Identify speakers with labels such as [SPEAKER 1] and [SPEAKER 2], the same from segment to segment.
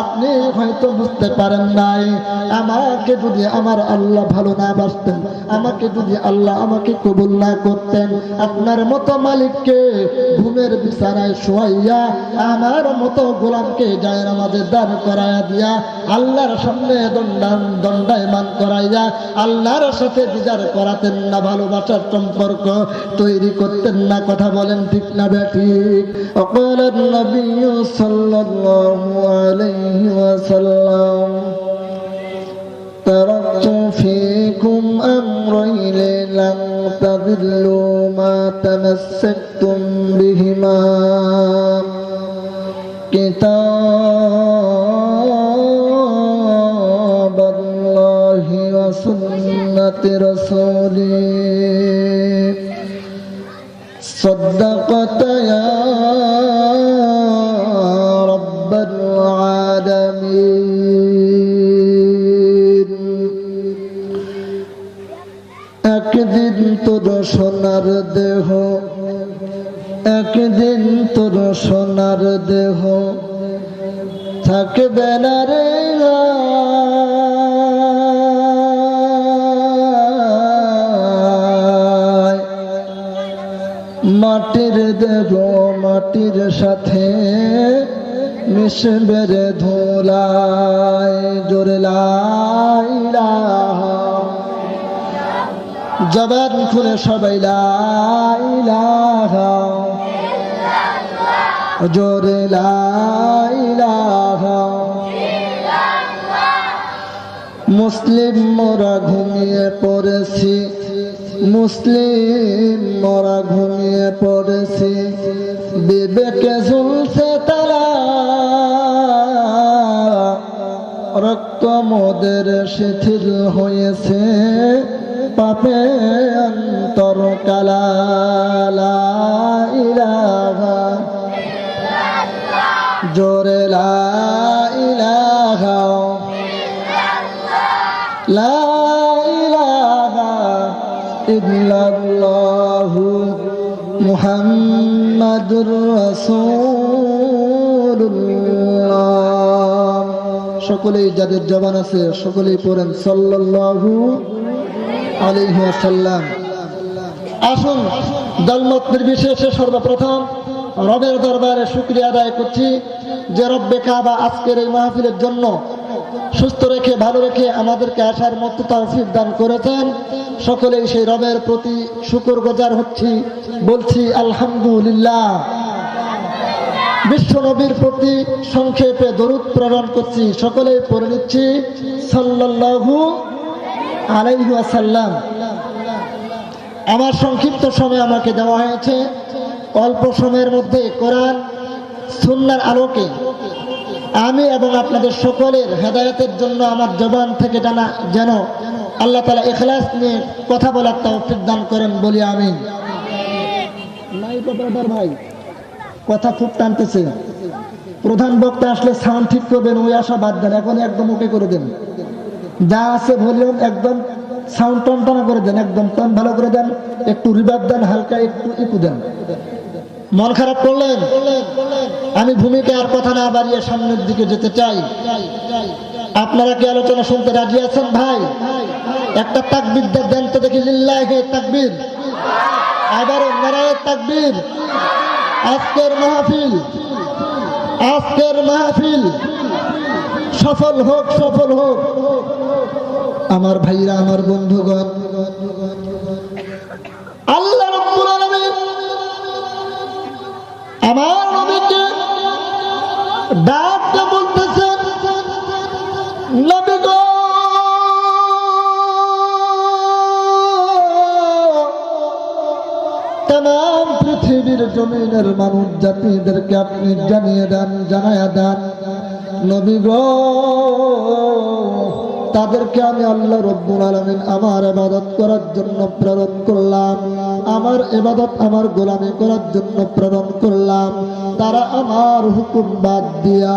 [SPEAKER 1] আপনি হয়তো বুঝতে পারেন নাই, আমাকে যদি আমার আল্লাহ ভালো না বাসতেন, আমাকে যদি আল্লাহ আমাকে কবুল না করতেন, আপনার মতো মালিককে ঘুমের বিছানায় শোয়াইয়া, আমার মতো গোলামকে যায় আমাদের দাঁড় করাইয়া দিয়া আল্লাহর সামনে দণ্ডান দণ্ডায়মান করাইয়া আল্লাহর সাথে দিদার করাতেন না ভালোবাসার সম্পর্ক তৈরি করতেন না কথা বলেন ঠিক না ব্যাঠিক অকল নবী সাল্লাল্লাহু আলাইহি ওয়াসাল্লাম تركت فيكم أمرين لن تضلوا ما تمسكتم بهما Mater রে ধুলায় জোরে জবান খুলে সবাই লাইলাহা জোরে লাইলাহা মুসলিম মোরা ঘুমিয়ে পড়েছি, মুসলিম মোরা ঘুমিয়ে পড়েছি। বিবেকে ঝুলছে তোমাদের শিথিল হয়েছে। পাপে অন্তর কালা জোরে লা ইলাহা। মুহাম্মাদুর রাসূলুল্লাহ। সকলেই যাদের জবান আছে, সকলেই পড়েন। সাল্লাল্লাহু আলাইহি ওয়াসাল্লাম। আসুন, দলমত নির্বিশেষে সর্বপ্রথম রবের দরবারে শুক্রিয়া আদায় করছি যে রব্বে কাবা আজকের এই মাহফিলের জন্য সুস্থ রেখে, ভালো রেখে আমাদেরকে আসার মতো তৌফিক দান করেছেন। সকলেই সেই রবের প্রতি শুকর গোজার হচ্ছি, বলছি আলহামদুলিল্লাহ। বিশ্ব নবীর প্রতি সংক্ষেপে দরুদ প্রেরণ করছি। সকলেই পড়ে নিচ্ছি। সাল্লাল্লাহু আলাইহি ওয়াসাল্লাম। আমার সংক্ষিপ্ত সময় আমাকে দেওয়া হয়েছে। অল্প সময়ের মধ্যে কোরআন, সুন্নার আলোকে আমি এবং আপনাদের সকলের হেদায়তের জন্য আমার জবান থেকে জানা যেন আল্লাহ তালা এখলাস নিয়ে কথা বলার তৌফিক দান করেন বলি আমি ভাই। কথা খুব টানতেছে। প্রধান বক্তা আসলে সাউন্ড ঠিক করবেন, ওই আশা বাদ দেন, এখন একদম ওকে করে দেন। যা আছে ভলিউম, একদম সাউন্ড টন টনা করে দেন, একদম টন ভালো করে দেন, একটু রিভাব দেন, হালকা একটু ইকু দেন। মন খারাপ করলেন? আমি ভূমিকা আর কথা না বাড়িয়ে সামনের দিকে যেতে চাই। আপনারা কি আলোচনা শুনতে রাজি আছেন ভাই? একটা তাকবির দেন তো দেখি, লিল্লাহে তাকবির। আবারও নারায় তাকবির। আজকের মাহফিল আজকের মাহফিল। সফল হোক সফল হোক। আমার ভাইরা, আমার বন্ধুগণ, আল্লাহ আমার নবীকে ডাকতে বলতেছেন, নবী জমিনের মানুষ জাতিদেরকে আপনি জানিয়ে দেন, জানায়া দেন। নবী গো, তাদেরকে আমি আল্লাহ রব্বুল আলমিন আমার আবাদত করার জন্য প্রেরণ করলাম। আমার এবাদত আমার গোলামি করার জন্য প্রেরণ করলাম। তারা আমার হুকুম বাদ দিয়া,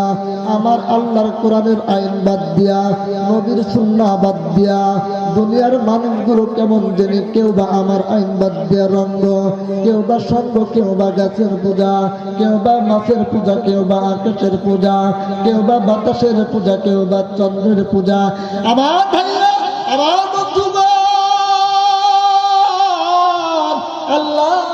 [SPEAKER 1] আমার আল্লাহর কোরআনের আইন বাদ দিয়া, নবীর সুন্না বাদ দিয়া দুনিয়ার মানুষগুলো কেমন জানি কেউ বা আমার আইন বাদ দিয়া রঙ্গ, কেউ বা সঙ্গ কেউ বা গাছের পূজা, কেউ বা মাছের পূজা, কেউ বা আকাশের পূজা, কেউ বা বাতাসের পূজা, কেউ বা চন্দ্রের পূজা। আমার ভাইয়া আমার বন্ধুগণ, আল্লাহ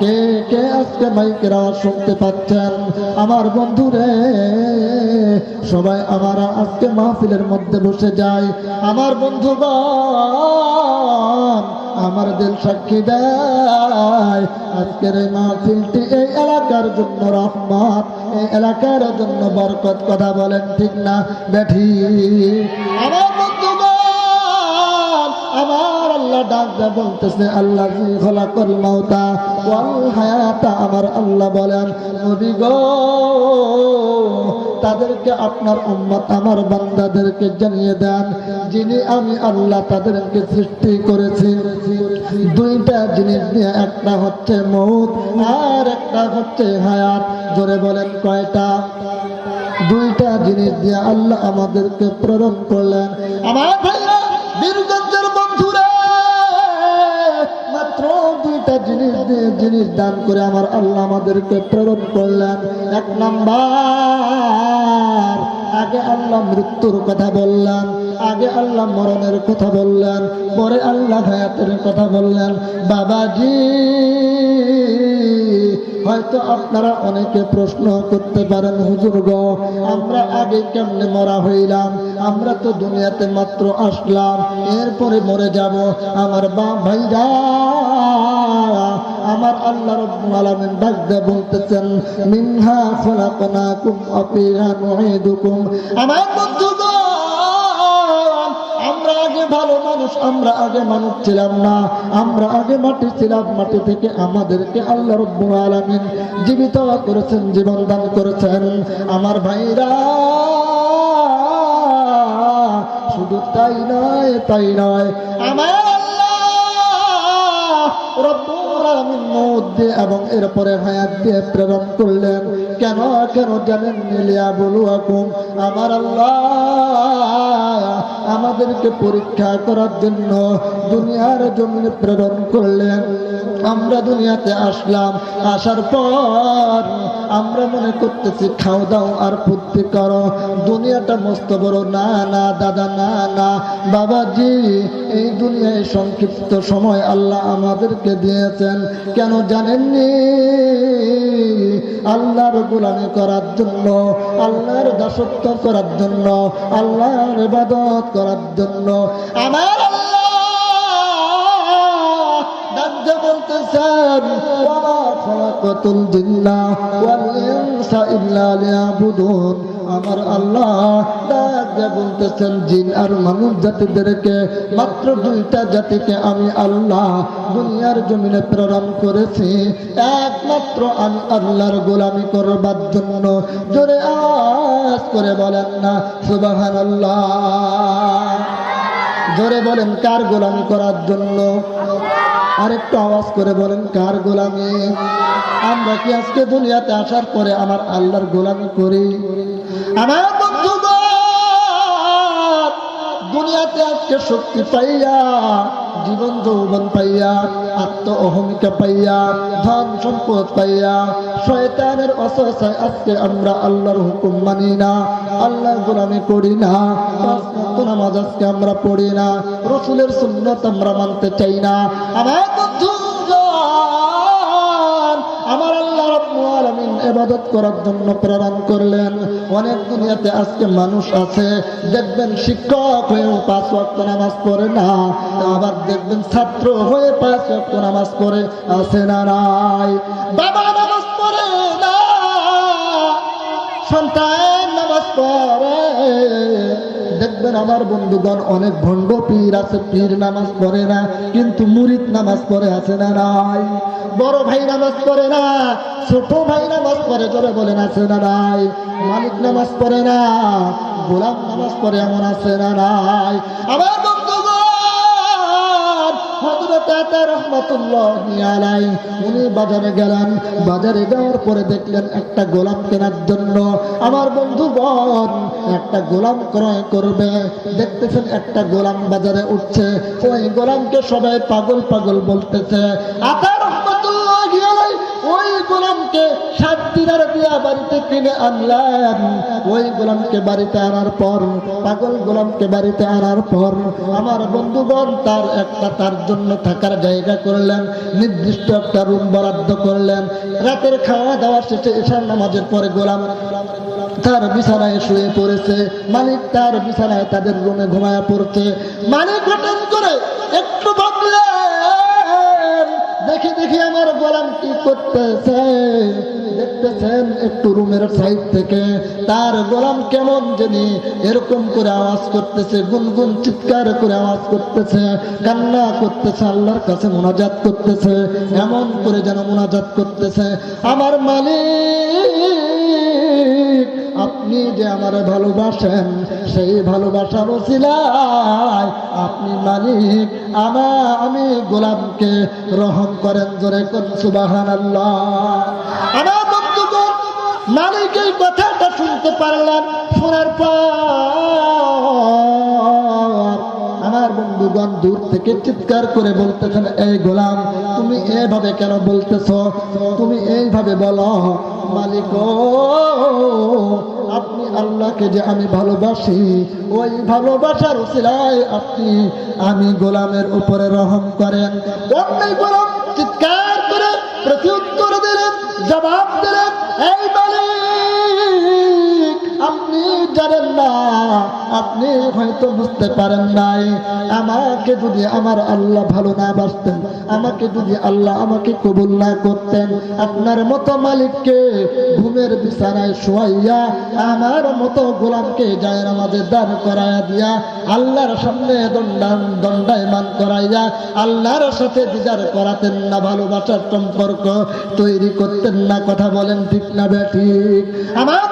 [SPEAKER 1] কে কে আজকে মাইকের শুনতে পাচ্ছেন? আমার বন্ধুরে, সবাই আমার আজকে মাহফিলের মধ্যে বসে যায়। আমার বন্ধুগণ, আমার দিল সাক্ষী দেয়। আজকের এই মাহফিলটি এই এলাকার জন্য রহমত, এই এলাকার জন্য বরকত, কথা বলেন ঠিক না? বেঠি আমার আল্লাহ ডাক বলতেছে আল্লাহ জি খলাকল মাউতা ওয়াল হায়াতা আমার আল্লাহ বলেন, নবী গো, তাদেরকে আপনার উম্মত আমার বান্দাদেরকে জানিয়ে দেন, যিনি আমি আল্লাহ তাদেরকে সৃষ্টি করেছি। দুইটা জিনিস নিয়ে একটা হচ্ছে মৌত আর একটা হচ্ছে হায়াত। জোরে বলেন কয়টা? দুইটা জিনিস দিয়ে আল্লাহ আমাদেরকে প্রেরণ করলেন। আমার জিনিস জিনিস দান করে আমার আল্লাহ আমাদেরকে প্রেরণ করলেন। এক নাম্বার, আগে আল্লাহ মৃত্যুর কথা বললেন, আগে আল্লাহ মরণের কথা বললেন, পরে আল্লাহ হায়াতের কথা বললেন। বাবাজি হয়তো আপনারা অনেকে প্রশ্ন করতে পারেন, হুজুর গো, আমরা আগে কেমনে মরা হইলাম? আমরা তো দুনিয়াতে মাত্র আসলাম, এরপরে মরে যাব। আমার বা ভাইরা, আমার আল্লাহ রব্বুল আলামিন ডাক বলতেছেন, মিনহা খলাকনাকুম ওয়া ফিহা নুঈদুকুম। আমার আগে ভালো মানুষ, আমরা আগে মানুষ ছিলাম না। আমরা আগে মাটি ছিলাম, মাটি থেকে আমাদেরকে আল্লাহ রব্বুল আলামিন জীবিত করেছেন, জীবন দান করেছেন। আমার ভাইরা, শুধু তাই নয় তাই নয়, আমার আল্লাহ রব্বুল আলামিন মৌত দিয়ে এবং এরপরে হায়াত দিয়ে প্রেরণ করলেন। কেন কেন জানেন মিলিয়া বলু আকুম আমার আল্লাহ আমাদেরকে পরীক্ষা করার জন্য দুনিয়ার জমিনে প্রেরণ করলেন। আমরা দুনিয়াতে আসলাম, আসার পর আমরা মনে করতেছি, খাও দাও আর ফুর্তি করো। দুনিয়াটা মস্ত বড়, না না, দাদা, না না। বাবাজি, এই দুনিয়ায় সংক্ষিপ্ত সময় আল্লাহ আমাদেরকে দিয়েছেন। কেন জানেননি? আল্লাহর গোলামি করার জন্য, আল্লাহর দাসত্ব করার জন্য, আল্লাহর ইবাদত করার জন্য। আমার বলতেছেন ওয়া খলাকাতুল আমার আল্লাহ বলতেছেন জিন আর মানুষ জাতিদেরকে মাত্র দুইটা জাতিকে আমি আল্লাহ দুনিয়ার জমিনে প্রেরণ করেছি। একমাত্র আমি আল্লাহর গোলামি করবার জন্য। জোরে আওয়াজ করে বলেন না সুবাহান আল্লাহ জোরে বলেন, কার গোলামি করার জন্য? আরেকটু আওয়াজ করে বলেন, কার গোলামি? আমরা কি আজকে দুনিয়াতে আসার পরে আমার আল্লাহর গোলামি করি? আমার দুনিয়াতে আজকে শক্তি পাইয়া, জীবন যৌবন পাইয়া আত্ম অহমিকা পাইয়া, ধন সম্পদ পাইয়া, শয়তানের অসহায় আজকে আমরা আল্লাহর হুকুম মানি না, আল্লাহর গোলামি করি না নামাজ আজকে আমরা পড়ি না, রসুলের সুন্নত আমরা মানতে চাই না। আমার ইবাদত করার জন্য প্রেরণ করলেন। অনেক দুনিয়াতে আজকে মানুষ আছে, দেখবেন শিক্ষক হয়েও পাঁচ ওয়াক্ত নামাজ পড়ে না, আবার দেখবেন ছাত্র হয়ে পাঁচ ওয়াক্ত নামাজ পড়ে আছে না নাই? বাবা নামাজ পড়ে না, সন্তান নামাজ পড়ে। দেখবেন আমার বন্ধুগণ, অনেক ভণ্ড পীর আছে, পীর নামাজ পড়ে না, কিন্তু মুরিদ নামাজ পড়ে আছে না নাই? বড় ভাই নামাজ পড়ে না, ছোট ভাই নামাজ পড়ে, জোরে বলেন, আছে না নাই? মালিক নামাজ পড়ে না, গোলাম নামাজ পড়ে এমন আছে না নাই? আমার একটা গোলাম কেনার জন্য। আমার বন্ধুগণ একটা গোলাম ক্রয় করবে। দেখতেছেন একটা গোলাম বাজারে উঠছে। ওই গোলামকে সবাই পাগল পাগল বলতেছে। আতা গোলামকে সাত দিনার দিয়া বাড়িতে কিনে আনলেন। ওই গোলামকে বাড়িতে আনার পর, পাগল গোলামকে বাড়িতে আনার পর আমার বন্ধুগণ তার একটা তার জন্য থাকার জায়গা করলেন, নির্দিষ্ট একটা রুম বরাদ্দ করলেন। রাতের খাওয়া দাওয়া শেষে এশার নামাজের পরে গোলাম তার বিছানায় শুয়ে পড়েছে। মালিক তার বিছানায় তাদের রুমে ঘুমায় পড়ছে। মালিক হঠাৎ করে একটু ভাবলেন দেখি আমার গোলাম কি করতেছে। দেখতেছেন একটু রুমের সাইড থেকে। তার গোলাম কেমন জানি এরকম করে আওয়াজ করতেছে, গুনগুন চিৎকার করে আওয়াজ করতেছে, কান্না করতেছে, আল্লাহর কাছে মোনাজাত করতেছে, এমন করে যেন মোনাজাত করতেছে। আমার মালিক আপনি যে আমার ভালোবাসেন, সেই ভালোবাসার ওসিলায় আপনি মালিক। আমা আমি গোলামকে রহম করেন জোরে কোন সুবাহান আমার মালিক এই কথাটা শুনতে পারলেন শোনার পর আমার বন্ধুগণ দূর থেকে চিৎকার করে বলতেছেন, এই গোলাম, তুমি এভাবে কেন বলতেছ? তুমি এইভাবে বলো মালিক, আপনি আল্লাহকে যে আমি ভালোবাসি, ওই ভালোবাসার সিলাই আপনি আমি গোলামের উপরে রহম করেন। চিৎকার করে প্রত্যুত্তর দিলেন, জবাব দিলেন, এই মালিক, আপনি জানেন না আপনি হয়তো বুঝতে পারেন নাই। আমাকে যদি আমার আল্লাহ ভালো না বাসতেন, আমাকে যদি আল্লাহ আমাকে কবুল না করতেন, আপনার মতো মালিককে ঘুমের বিছানায় শোয়াইয়া, আমার মতো গোলামকে যায় আমাদের দান করাইয়া দিয়া, আল্লাহর সামনে দণ্ডান দণ্ডায়মান করাইয়া, আল্লাহর সাথে দিদার করাতেন না, ভালোবাসার সম্পর্ক তৈরি করতেন না, কথা বলেন ঠিক না বেঠিক আমার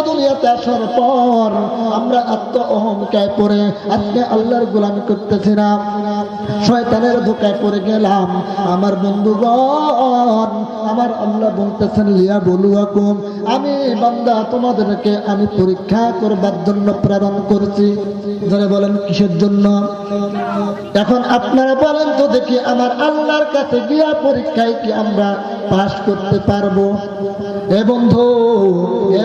[SPEAKER 1] দুনিয়াতে আসার পর আমরা আত্ম অহংকায় পড়ে আজকে আল্লাহর গোলামি করতেছিলাম শয়তানের ধোকায় পড়ে গেলাম। আমার বন্ধুগণ, আমার আল্লাহ বলতেছেন, লিয়া বলুয়াকুম, আমি বান্দা, তোমাদেরকে আমি পরীক্ষা করবার জন্য প্রেরণ করছি। ধরে বলেন, কিসের জন্য? এখন আপনারা বলেন তো দেখি আমার আল্লাহর কাছে গিয়া পরীক্ষায় কি আমরা পাশ করতে পারব? এ বন্ধু,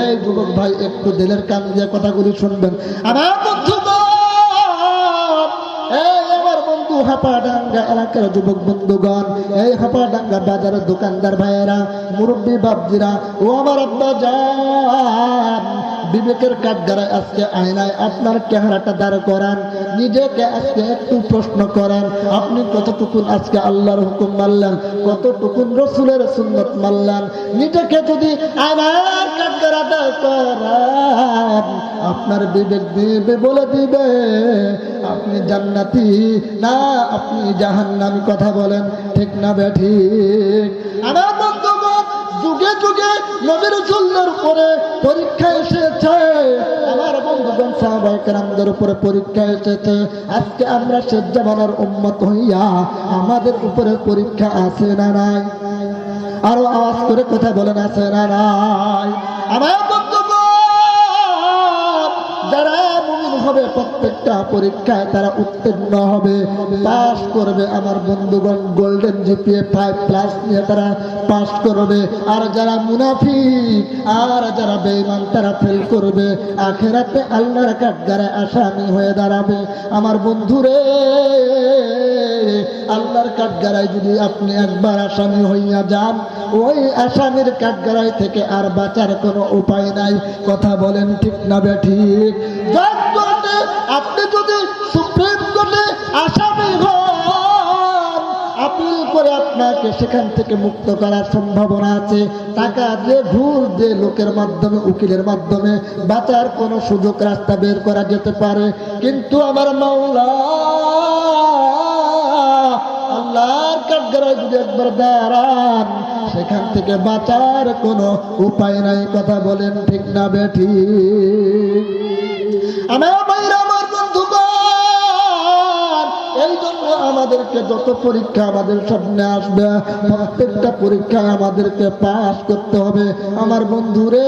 [SPEAKER 1] এই যুবক ভাই, একটু দিলের কান দিয়ে কথাগুলি শুনবেন। আমার বন্ধু হাপাডাঙ্গা এলাকার যুবক বন্ধুগণ, এই হাপাডাঙ্গা বাজারের দোকানদার ভাইয়েরা, মুরব্বী বাবজিরা ও আমার আব্বা যান বিবেকের কাঠগাড়ায় আজকে আয়নায় আপনার চেহারাটা দাঁড় করান, নিজেকে আজকে একটু প্রশ্ন করেন, আপনি কতটুকুন আজকে আল্লাহর হুকুম মানলেন, কতটুকুন রসুলের সুন্নত মানলেন, নিজেকে যদি আয়নার কাঠগাড়া দাঁড় করান, আপনার বিবেক দিবে বলে দিবে, আপনি জান্নাতি না, আপনি জাহান্নামি কথা বলেন, ঠিক না বেঠিক আমার যুগে যুগে নবীর জুল্লের উপরে পরীক্ষা এসেছে। আমার বন্ধুগণ সাহাবাহামদের উপরে পরীক্ষা এসেছে। আজকে আমরা শেষ উম্মত হইয়া আমাদের উপরে পরীক্ষা আছে না নাই? আরও আওয়াজ করে কথা বলেন, আছে না নাই? আমার হবে, প্রত্যেকটা পরীক্ষায় তারা উত্তীর্ণ হবে। পাস করবে আমার বন্ধুগণ গোল্ডেন জিপিএ ফাইভ প্লাস নিয়ে তারা পাস করবে। আর যারা মুনাফিক, আর যারা বেঈমান, তারা ফেল করবে। আখেরাতে আল্লাহর কাঠগারে আসামি হয়ে দাঁড়াবে। আমার বন্ধুরে, আল্লাহর কাঠগারায় যদি আপনি একবার আসামি হইয়া যান, ওই আসামির কাঠগারায় থেকে আর বাঁচার কোনো উপায় নাই। কথা বলেন ঠিক না বে ঠিক? আপনি যদি সুপ্রিম কোর্টে আসামি হন, আপিল করে আপনাকে সেখান থেকে মুক্ত করার সম্ভাবনা আছে। টাকা দিয়ে ঘুষ দিয়ে লোকের মাধ্যমে, উকিলের মাধ্যমে বাঁচার কোনো সুযোগ রাস্তা বের করা যেতে পারে। কিন্তু আমার মাওলা, আল্লাহর কাঠগড়ায় যদি একবার দাঁড়ান, সেখান থেকে বাঁচার কোনো উপায় নাই। কথা বলেন ঠিক না বেঠি আমাদেরকে যত পরীক্ষা আমাদের সামনে আসবে, প্রত্যেকটা পরীক্ষায় আমাদেরকে পাস করতে হবে। আমার বন্ধুরে,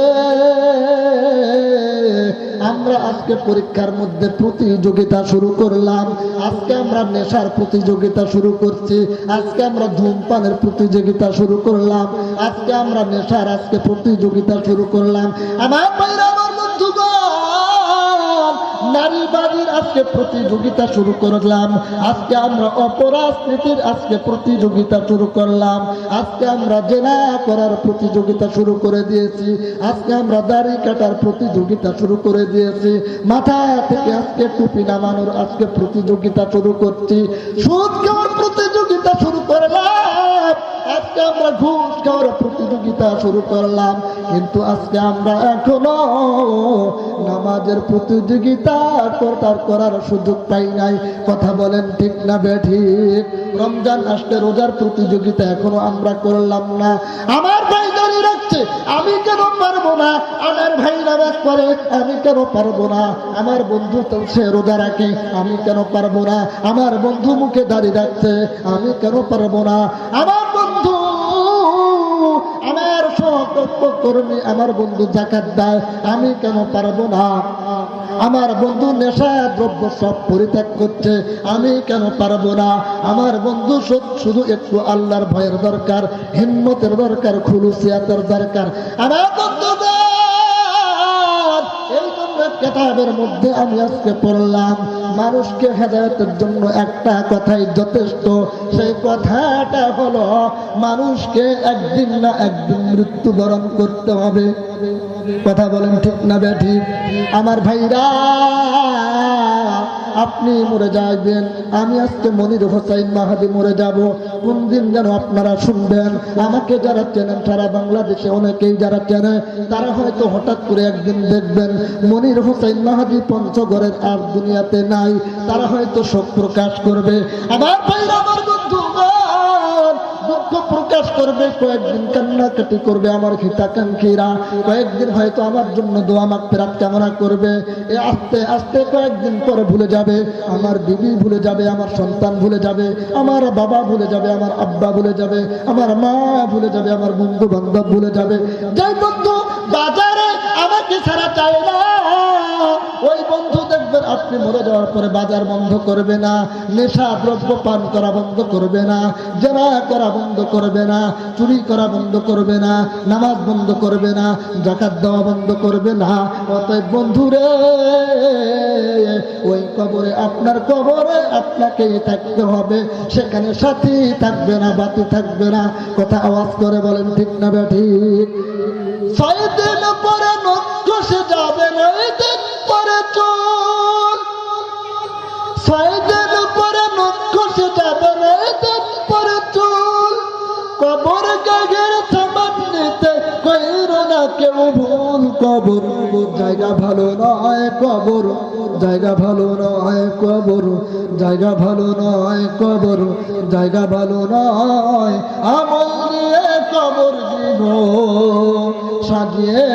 [SPEAKER 1] আমরা আজকে পরীক্ষার মধ্যে প্রতিযোগিতা শুরু করলাম। আজকে আমরা নেশার প্রতিযোগিতা শুরু করছি। আজকে আমরা ধূমপানের প্রতিযোগিতা শুরু করলাম। আজকে আমরা নেশার আজকে প্রতিযোগিতা শুরু করলাম। আমার আজকে প্রতিযোগিতা শুরু করলাম। আজকে আমরা অপরাজনীতির আজকে প্রতিযোগিতা শুরু করলাম। আজকে আমরা জেনা করার প্রতিযোগিতা শুরু করে দিয়েছি। আজকে আমরা দাড়ি কাটার প্রতিযোগিতা শুরু করে দিয়েছি। মাথা থেকে আজকে টুপি নামানোর আজকে প্রতিযোগিতা শুরু করছি। সুদ খাওয়ার প্রতিযোগিতা শুরু আজকে আমরা ঘুষ খাওয়ার প্রতিযোগিতা শুরু করলাম। কিন্তু আজকে আমরা এখনও নামাজের প্রতিযোগিতা করার করার সুযোগ পাই নাই। কথা বলেন ঠিক না বেঠিক রমজান আসলে রোজার প্রতিযোগিতা এখনও আমরা করলাম না। আমার ভাই দাঁড়িয়ে রাখছে, আমি কেন পারব না? আমার ভাই নামাজ পড়ে আমি কেন পারব না? আমার বন্ধু তো সে রোজা রাখে, আমি কেন পারব না? আমার বন্ধু মুখে দাঁড়িয়ে রাখছে, আমি কেন পারব না? আমার আমার কর্মী আমার বন্ধু জাকাত দেয়, আমি কেন পারব না? আমার বন্ধু নেশা, দ্রব্য সব পরিত্যাগ করছে, আমি কেন পারব না? আমার বন্ধু শুধু একটু আল্লাহর ভয়ের দরকার, হিম্মতের দরকার খুলুসিয়াতের দরকার। আমার বন্ধু কেতাবের মধ্যে আমি আজকে পড়লাম মানুষকে হেদায়তের জন্য একটা কথাই যথেষ্ট। সেই কথাটা হলো, মানুষকে একদিন না একদিন মৃত্যুবরণ করতে হবে। কথা বলেন ঠিক না ব্যাঠি আমার ভাইরা, আপনি মরে যাবেন আমি আজকে মনির হোসাইন মাহাদি মরে যাব। কোন দিন যেন আপনারা শুনবেন? আমাকে যারা চেনেন, সারা বাংলাদেশে অনেকেই যারা চেনে, তারা হয়তো হঠাৎ করে একদিন দেখবেন, মনির হোসাইন মাহাদি পঞ্চগড়ের আর দুনিয়াতে নাই। তারা হয়তো শোক প্রকাশ করবে। আমার ভাইরা, আমার দুঃখ প্রকাশ করবে, কয়েকদিন কান্নাকাটি করবে আমার হিতাকাঙ্ক্ষীরা কয়েকদিন হয়তো আমার জন্য দোয়া মাক ফেরাত কামনা করবে। এ আস্তে আস্তে কয়েকদিন পরে ভুলে যাবে। আমার বিবি ভুলে যাবে, আমার সন্তান ভুলে যাবে, আমার বাবা ভুলে যাবে, আমার আব্বা ভুলে যাবে, আমার মা ভুলে যাবে, আমার বন্ধু বান্ধব ভুলে যাবে। যে বন্ধু, বাজারে আমাকে ছাড়া চায় না। ওই বন্ধু আপনি মরে যাওয়ার পরে বাজার বন্ধ করবে না, নেশা, দ্রব্য পান করা বন্ধ করবে না, জেনা করা বন্ধ করবে না, চুরি করা বন্ধ করবে না, নামাজ বন্ধ করবে না, জাকাত দেওয়া বন্ধ করবে না। অতএব বন্ধুরে, ওই কবরে, আপনার কবরে আপনাকেই থাকতে হবে। সেখানে সাথী থাকবে না, বাতি থাকবে না। কথা আওয়াজ করে বলেন, ঠিক না বে ঠিক? ছয় দিন পরে নক্ষসে যাবে না জায়গা ভালো নয় কবর, জায়গা ভালো নয় কবর, জায়গা ভালো নয় কবর, জায়গা ভালো নয় আমল নিয়ে কবর দিব, সাজিয়ে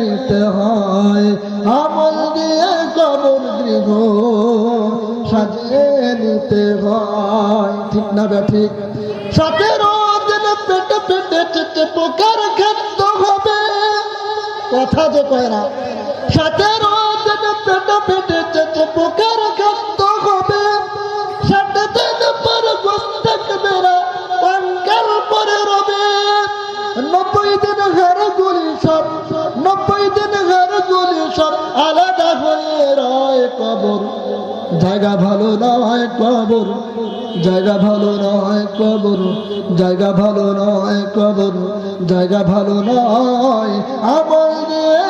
[SPEAKER 1] নিতে হয়। আমল দিয়ে কবর গৃহ সাজিয়ে নিতে হয়। ঠিক না বে ঠিক? সতেরো দিন পেটে পেটে চেটে পোকার খাদ্য হবে। কথা যে কয় না দিন পেটে পেটে পোকার খাদ্য হবে। ষাট পর গোস থাকবে না কঙ্কাল পরে রবে। নব্বই দিন হার গুলি সব, নব্বই দিন হার গুলি আলাদা হয়ে রয় কবর। জায়গা ভালো নয় কবর, জায়গা ভালো নয় কবর, জায়গা ভালো নয় কবর, জায়গা ভালো নয় কবর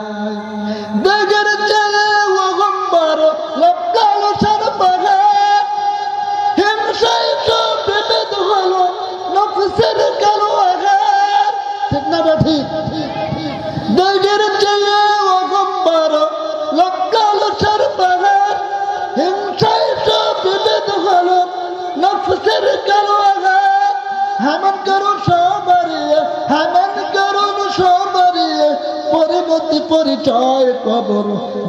[SPEAKER 1] পরিচয় কবর,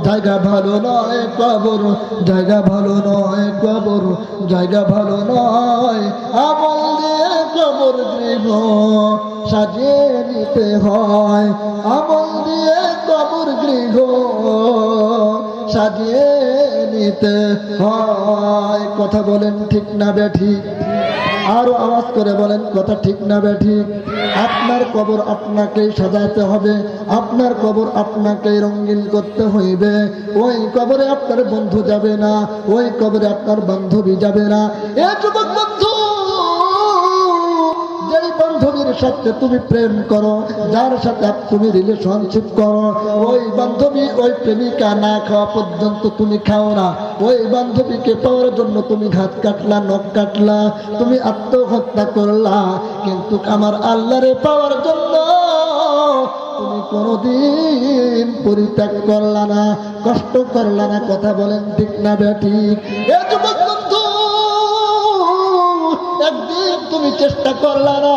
[SPEAKER 1] জায়গা ভালো নয় কবর, জায়গা ভালো নয় কবর, জায়গা ভালো নয় আমল দিয়ে কবর গৃহ সাজিয়ে নিতে হয়। আমল দিয়ে কবর গৃহ, সাজিয়ে নিতে হয়। কথা বলেন ঠিক না বেঠি আরও আওয়াজ করে বলেন, কথা ঠিক না ব্যাঠি আপনার কবর আপনাকেই সাজাতে হবে, আপনার কবর আপনাকেই রঙিন করতে হইবে। ওই কবরে আপনার বন্ধু যাবে না, ওই কবরে আপনার বান্ধবী যাবে না। এ যুবক সাথে তুমি প্রেম করো, যার সাথে তুমি রিলেশনশিপ করো, ওই বান্ধবী ওই প্রেমিকা না খাওয়া পর্যন্ত তুমি খাও না। ওই বান্ধবীকে পাওয়ার জন্য তুমি ঘাত কাটলা, নখ কাটলা, তুমি আত্মহত্যা করলা। কিন্তু আমার আল্লাহরে পাওয়ার জন্য তুমি কোনোদিন পরিত্যাগ করলা না, কষ্ট করলা না, কথা বলেন ঠিক না এ একদিন তুমি চেষ্টা করলা না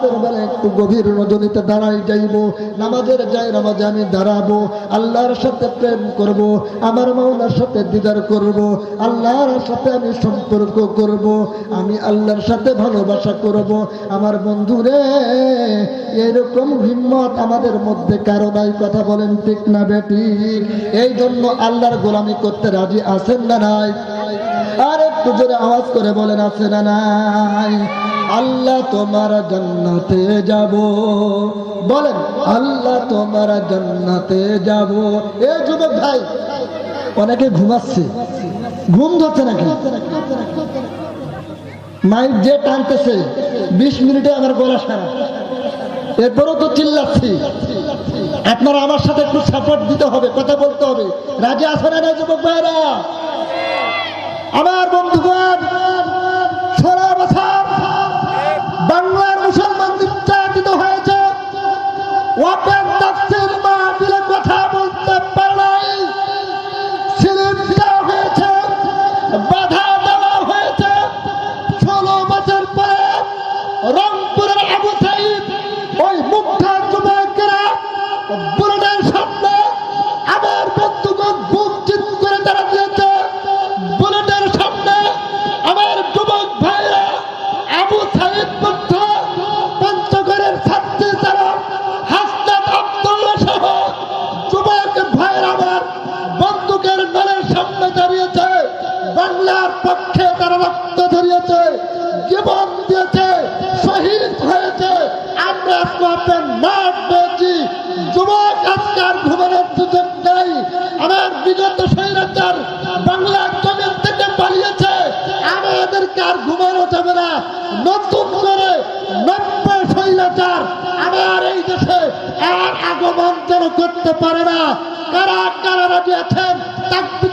[SPEAKER 1] রাতের বেলা একটু গভীর রজনীতে দাঁড়াই যাইব। নামাজের যাই নামাজে আমি দাঁড়াবো। আল্লাহর সাথে প্রেম করব, আমার মাওলার সাথে দিদার করব, আল্লাহর সাথে আমি সম্পর্ক করব, আমি আল্লাহর সাথে ভালোবাসা করব। আমার বন্ধুরে, এরকম হিম্মত আমাদের মধ্যে কারও নাই, কথা বলেন ঠিক না বেটি? এই জন্য আল্লাহর গোলামি করতে রাজি আছেন না নাই? আর একটু জোরে আওয়াজ করে বলেন, আছে না নাই? আল্লাহ তোমার জান্নাতে যাব। বলেন, আল্লাহ তোমার জান্নাতে যাব। এ যুবক ভাই, অনেকে ঘুমাচ্ছে। ঘুম ধরছে নাকি? মাইক যে টানতেছে, বিশ মিনিটে আমার গলা সারা। এরপরও তো চিল্লাচ্ছি। আপনারা আমার সাথে একটু সাপোর্ট দিতে হবে, কথা বলতে হবে। রাজি না না, যুবক ভাইরা আমার বন্ধুগণ আপনার মাঠ পেয়েছি যুবক আজকে আর ঘুমানোর সুযোগ নেই আমার বিগত স্বৈরাচার বাংলা জমিন থেকে পালিয়েছে। আমাদেরকে আর ঘুমানো যাবে না। নতুন করে করতে পারে না। কারা কারা রাজি আছেন? তাকবির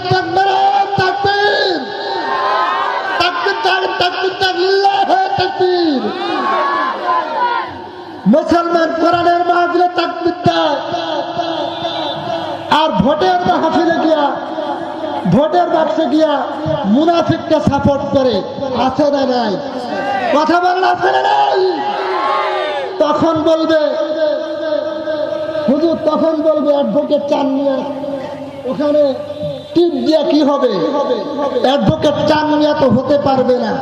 [SPEAKER 1] তাকবির। তাকবির। মুসলমান কোরআনের মাহফিলে তাকবির দেয়। আর ভোটের মাহফিলে গিয়া, ভোটের বাক্সে গিয়া মুনাফিককে সাপোর্ট করে। আছে না নাই? কথা বলেন, আছে না নাই? তখন বলবে, হুজুর, তখন বলবে অ্যাডভোকেট চান নিয়ে, ওখানে টিপ দিয়া কি হবে? অ্যাডভোকেট চান নিয়ে তো হতে পারবে না।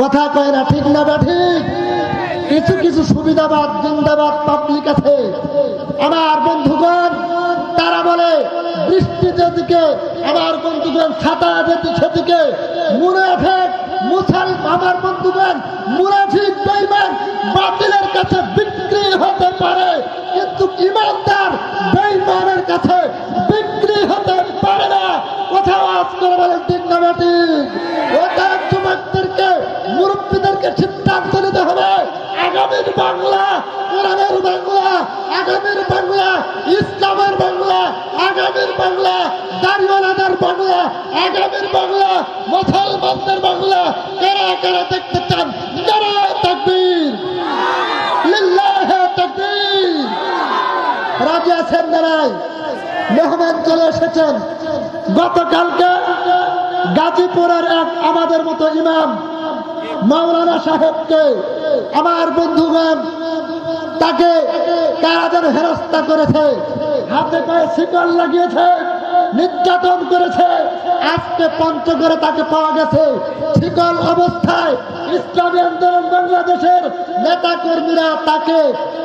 [SPEAKER 1] কথা কয় না, ঠিক না বা ঠিক? কিছু কিছু সুবিধাবাদ, জিন্দাবাদ পাবলিক আছে। আমার বন্ধুগণ, তারা বলে, বৃষ্টি যেদিকে, আমার বন্ধুগণ, ছাতা যেদিকে, সেদিকে। মুনাফেক মুসাল আমার বন্ধুগণ মুনাফিক বেইমান বাতিলের কাছে বিক্রি হতে পারে। কিন্তু ইমানদার বেইমানের কাছে বিক্রি হতে পারে না। কোথাও আজ করে বলেন, ঠিক হবে। আগামীর বাংলা বাংলা, আগামীর বাংলা, ইসলামের বাংলা, আগামীর বাংলা, দাঁড়িওয়ালাদের বাংলা, আগামীর বাংলা, মুসলমানদের বাংলা, কারা কারা দেখতে চান যারা তাকবীর লিল্লাহে তাকবীর রাজি আছেন দাঁড়াই মেহমান চলে এসেছেন। গতকালকে গাজীপুরের এক আমাদের মতো ইমাম মাওলানা সাহেবকে আমার বন্ধুগণ তাকে কারা যেন হেরস্তা করেছে, হাতে পায়ে শিকল লাগিয়েছে, নির্যাতন করেছে, আজকে পঞ্চগড়ে তাকে পাওয়া গেছে। শিকল অবস্থায় ইসলামী আন্দোলন বাংলাদেশের নেতা কর্মীরা তাকে,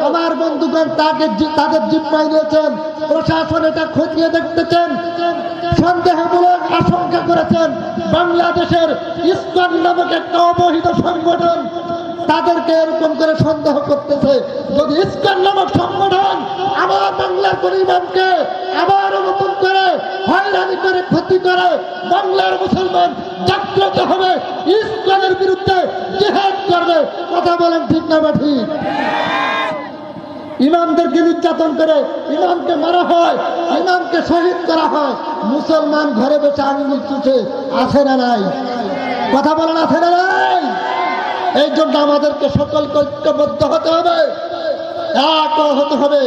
[SPEAKER 1] আমার বন্ধুগণ তাকে তাদের জিম্মায় নিয়েছেন, প্রশাসন এটা খতিয়ে দেখতেছেন, সন্দেহমূলক আশঙ্কা করেছেন, বাংলাদেশের ইসকন নামক একটা অবহিত সংগঠন তাদেরকে এরকম করে সন্দেহ করতেছে। যদি ইসকন নামক সংগঠন আবার বাংলার ইমামকে আবার নতুন করে হয়রানি করে, ক্ষতি করে, বাংলার মুসলমান জাগ্রত হবে, ইসকনের বিরুদ্ধে জেহাদ করবে কথা বলেন ঠিক না বা ঠিক? ইমামদেরকে নির্যাতন করে ইমামকে মারা হয়, ইমামকে শহীদ করা হয়। মুসলমান ঘরে বসে আঙ্গুল চুষে আছে না নাই? কথা বলেন আছে না নাই? এই জন্য আমাদেরকে সকলকে ঐক্যবদ্ধ হতে হবে। এক হতে হবে।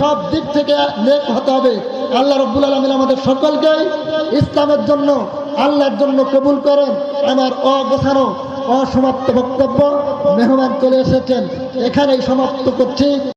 [SPEAKER 1] সব দিক থেকে নেক হতে হবে। আল্লাহ রব্বুল আলমিন আমাদের সকলকে ইসলামের জন্য, আল্লাহর জন্য কবুল করেন। আমার অগোছানো অসমাপ্ত বক্তব্য। মেহমান চলে এসেছেন। এখানেই সমাপ্ত করছি।